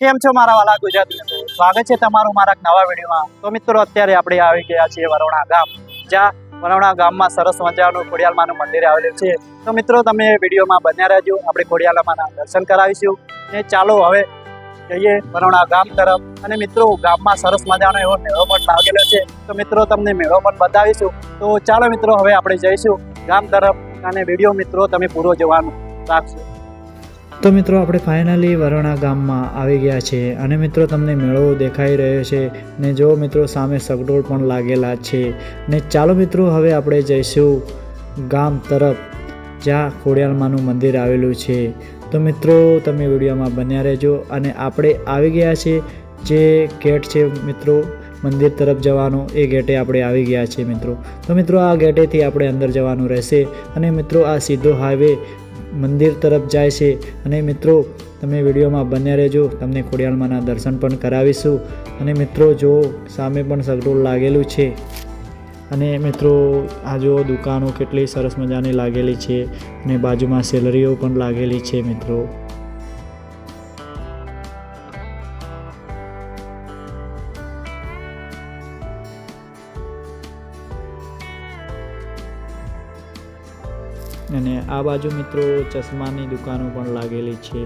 કેમ છો મારા વાલા ગુજરાતી? સ્વાગત છે તમારું મારા નવા વિડીયોમાં. તો મિત્રો, અત્યારે આપણે આવી ગયા છીએ વરોણા ગામ. જ્યાં વરોણા ગામમાં સરસ મજાનું ખોડિયાલમાનું મંદિર આવેલું છે. તો મિત્રો, તમે વિડીયોમાં બન્યા રહેજો. આપણે ખોડિયાલમાના દર્શન કરાવીશું. ને ચાલો હવે જઈએ વરોણા ગામ તરફ. અને મિત્રો, ગામમાં સરસ મજાનો એવો મેળો પણ લાગેલો છે. તો મિત્રો, તમને મેળો પણ બતાવીશું. તો ચાલો મિત્રો, હવે આપણે જઈશું ગામ તરફ. અને વીડિયો મિત્રો, તમે પૂરો જોવાનું રાખશો. તો મિત્રો આપણે ફાઇનલી વરોણા ગામમાં આવી ગયા છે અને મિત્રો તમને મેળો દેખાઈ રહ્યો છે ને જો મિત્રો સામે સગડોળ પણ લાગેલા છે ને ચાલો મિત્રો હવે આપણે જઈશું ગામ તરફ, જ્યાં ખોડિયાલમાનું મંદિર આવેલું છે. તો મિત્રો તમે વિડીયોમાં બન્યા રહેજો અને આપણે આવી ગયા છે જે ગેટ છે મિત્રો, મંદિર તરફ જવાનું, એ ગેટે આપણે આવી ગયા છીએ મિત્રો. તો મિત્રો આ ગેટેથી આપણે અંદર જવાનું રહેશે અને મિત્રો આ સીધો હાઈવે મંદિર તરફ જાય છે. અને મિત્રો, તમે વિડીયોમાં બન્યા રહેજો. તમને ખોડિયાલમાંના દર્શન પણ કરાવીશું. અને મિત્રો, જો સામે પણ સગડોળ લાગેલું છે. અને મિત્રો, આ જો દુકાનો કેટલી સરસ મજાની લાગેલી છે. અને બાજુમાં સેલરીઓ પણ લાગેલી છે, મિત્રો. અને આ બાજુ મિત્રો ચશ્માની દુકાનો પણ લાગેલી છે.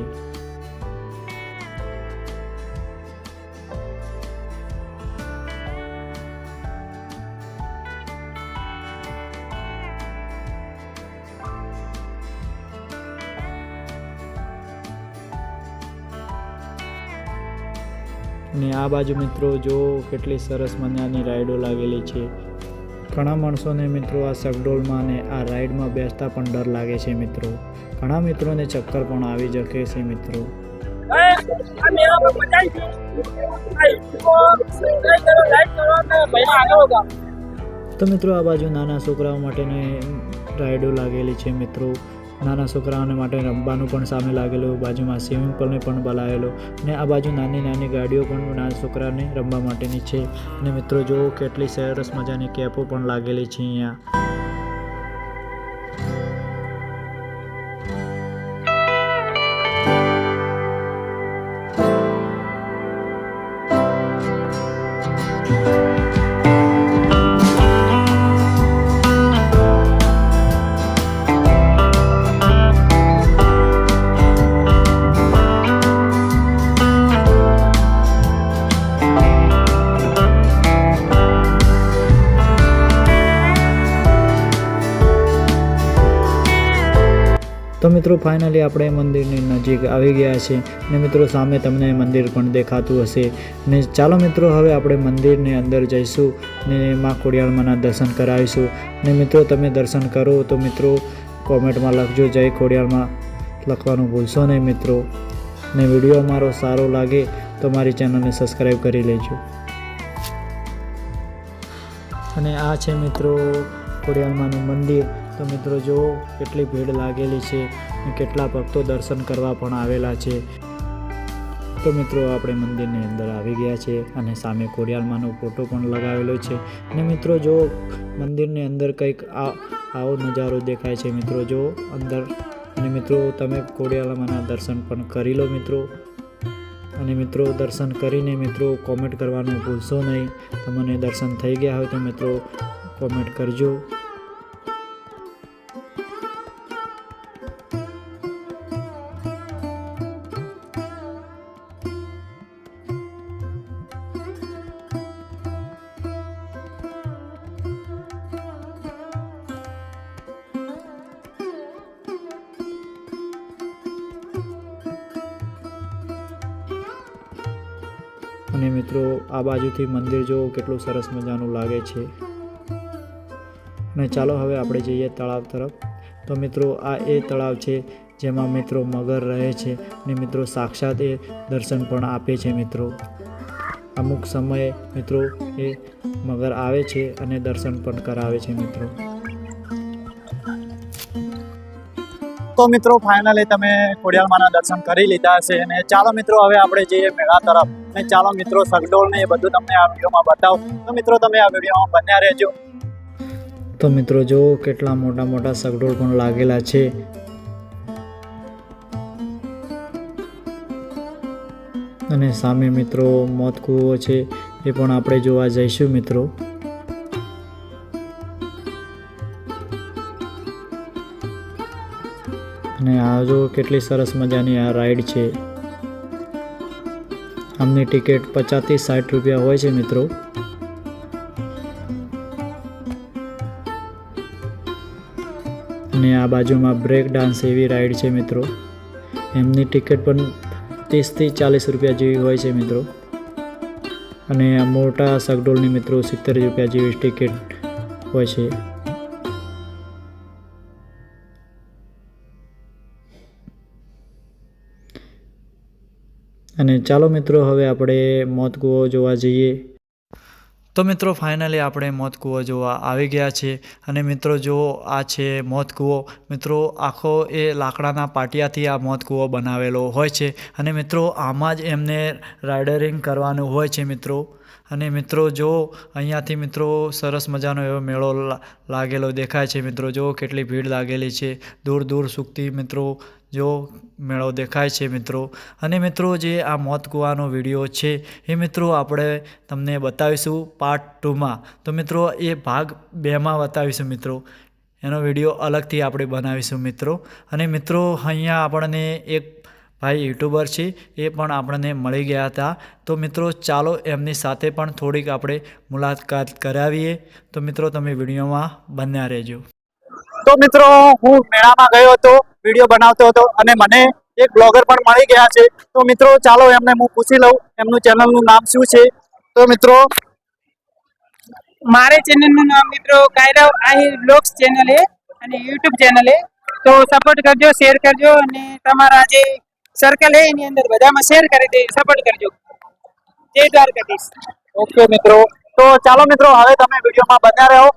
અને આ બાજુ મિત્રો જો કેટલી સરસ મજાની રાઈડો લાગેલી છે. ઘણા માણસોને મિત્રો આ સગડોલમાં અને આ રાઈડમાં બેસતા પણ ડર લાગે છે મિત્રો. ઘણા મિત્રોને ચક્કર પણ આવી શકે છે મિત્રો. તો મિત્રો આ બાજુ નાના છોકરાઓ માટેની રાઈડો લાગેલી છે મિત્રો. નાના છોકરાઓને માટે રમવાનું પણ સામે લાગેલું, બાજુમાં સ્વિમિંગ પુલને પણ બોલાવેલો અને આ બાજુ નાની નાની ગાડીઓ પણ નાના છોકરાને રમવા માટેની છે અને મિત્રો જુઓ કેટલી સરસ મજાની કેપો પણ લાગેલી છે અહીંયા. તો મિત્રો ફાઇનલી આપણે મંદિરની નજીક આવી ગયા છે ને મિત્રો, સામે તમને મંદિર પણ દેખાતું હશે ને ચાલો મિત્રો, હવે આપણે મંદિરની અંદર જઈશું ને માં ખોડિયાળમાંના દર્શન કરાવીશું ને મિત્રો, તમે દર્શન કરો તો મિત્રો, કોમેન્ટમાં લખજો, જય ખોડિયાળમાં લખવાનું ભૂલશો નહીં મિત્રો. ને વીડિયો અમારો સારો લાગે તો મારી ચેનલને સબસ્ક્રાઈબ કરી લેજો. અને આ છે મિત્રો, ખોડિયાલમાંનું મંદિર. તો મિત્રો, જુઓ કેટલી ભીડ લાગેલી છે કેટલા ભક્તો દર્શન કરવા પણ આવેલા છે. તો મિત્રો, આપણે મંદિરની અંદર આવી ગયા છે અને સામે કોડિયાલમાંનો ફોટો પણ લગાવેલો છે. અને મિત્રો, જો મંદિરની અંદર કંઈક આ આવો નજારો દેખાય છે મિત્રો, જો અંદર અને મિત્રો, તમે કોડિયાલમાંના દર્શન પણ કરી લો મિત્રો. અને મિત્રો, દર્શન કરીને મિત્રો કોમેન્ટ કરવાનું ભૂલશો નહીં. તમને દર્શન થઈ ગયા હોય તો મિત્રો કોમેન્ટ કરજો. અને મિત્રો, આ બાજુથી મંદિર જો કેટલું સરસ મજાનું લાગે છે. અને ચાલો હવે આપણે જઈએ તળાવ તરફ. તો મિત્રો, આ એ તળાવ છે જેમાં મિત્રો મગર રહે છે અને મિત્રો સાક્ષાત એ દર્શન પણ આપે છે મિત્રો. અમુક સમયે મિત્રો એ મગર આવે છે અને દર્શન પણ કરાવે છે મિત્રો. તો મિત્રો ફાઇનલી તમે ખોડિયાલમાના દર્શન કરી લીધા હશે અને ચાલો મિત્રો, હવે આપણે જઈએ મેળા તરફ. અને ચાલો મિત્રો, સગડોળ ને એ બધું તમને આ વિડીયોમાં બતાવું. તો મિત્રો, તમે આ વિડીયોમાં બન્યા રહેજો. તો મિત્રો, જો કેટલા મોટા મોટા સગડોળ પણ લાગેલા છે. અને સામે મિત્રો, મોત કૂવો છે, એ પણ આપણે જોવા જઈશું મિત્રો. અને આ જો કેટલી સરસ મજાની આ રાઈડ છે. આમની ટિકિટ પચાસથી સાઠ રૂપિયા હોય છે, મિત્રો. અને આ બાજુમાં બ્રેક ડાન્સ એવી રાઈડ છે, મિત્રો. એમની ટિકિટ પણ ત્રીસથી ચાલીસ રૂપિયા જેવી હોય છે, મિત્રો. અને આ મોટા સગડોલની, મિત્રો, સિત્તેર રૂપિયા જેવી ટિકિટ હોય છે. અને ચાલો મિત્રો, હવે આપણે મોત કૂવો જોવા જઈએ. તો મિત્રો ફાઇનલી આપણે મોત કૂવો જોવા આવી ગયા છે. અને મિત્રો, જો આ છે મોત કૂવો, મિત્રો, આખો એ લાકડાના પાટિયાથી આ મોત કૂવો બનાવેલો હોય છે. અને મિત્રો, આમાં જ એમને રાઇડરિંગ કરવાનું હોય છે મિત્રો. અને મિત્રો, જો અહીંયાથી મિત્રો, સરસ મજાનો એવો મેળો લાગેલો દેખાય છે મિત્રો. જો કેટલી ભીડ લાગેલી છે. દૂર દૂર સુખથી મિત્રો જો મેળો દેખાય છે મિત્રો. અને મિત્રો જે આ મોત કૂવાનો વીડિયો છે, એ મિત્રો આપણે તમને બતાવીશું પાર્ટ ટુમાં તો મિત્રો, એ ભાગ બેમાં બતાવીશું મિત્રો. એનો વીડિયો અલગથી આપણે બનાવીશું મિત્રો. અને મિત્રો, અહીંયા આપણને એક ભાઈ યુટ્યુબર છે, એ પણ આપણને મળી ગયા હતા. તો મિત્રો, ચાલો એમની સાથે પણ થોડીક આપણે મુલાકાત કરાવીએ. તો મિત્રો, તમે વિડીયોમાં બન્યા રહેજો. તો મિત્રો, હું મેળામાં ગયો હતો. વીડિયો બનાવતો હતો અને મને એક બ્લોગર પણ મળી ગયા છે. તો મિત્રો ચાલો એમને હું પૂછી લઉં. એમનું ચેનલનું નામ શું છે? તો મિત્રો મારે ચેનલનું નામ મિત્રો કાયરવ આહિર બ્લોગ્સ ચેનલ છે અને યુટ્યુબ ચેનલ છે. તો સપોર્ટ કરજો શેર કરજો અને તમારા જે સર્કલ છે એની અંદર બધામાં શેર કરી દે સપોર્ટ કરજો. જય દ્વારકાધીશ. ઓકે મિત્રો. તો ચાલો મિત્રો હવે તમે વિડીયોમાં બન્યા રહો.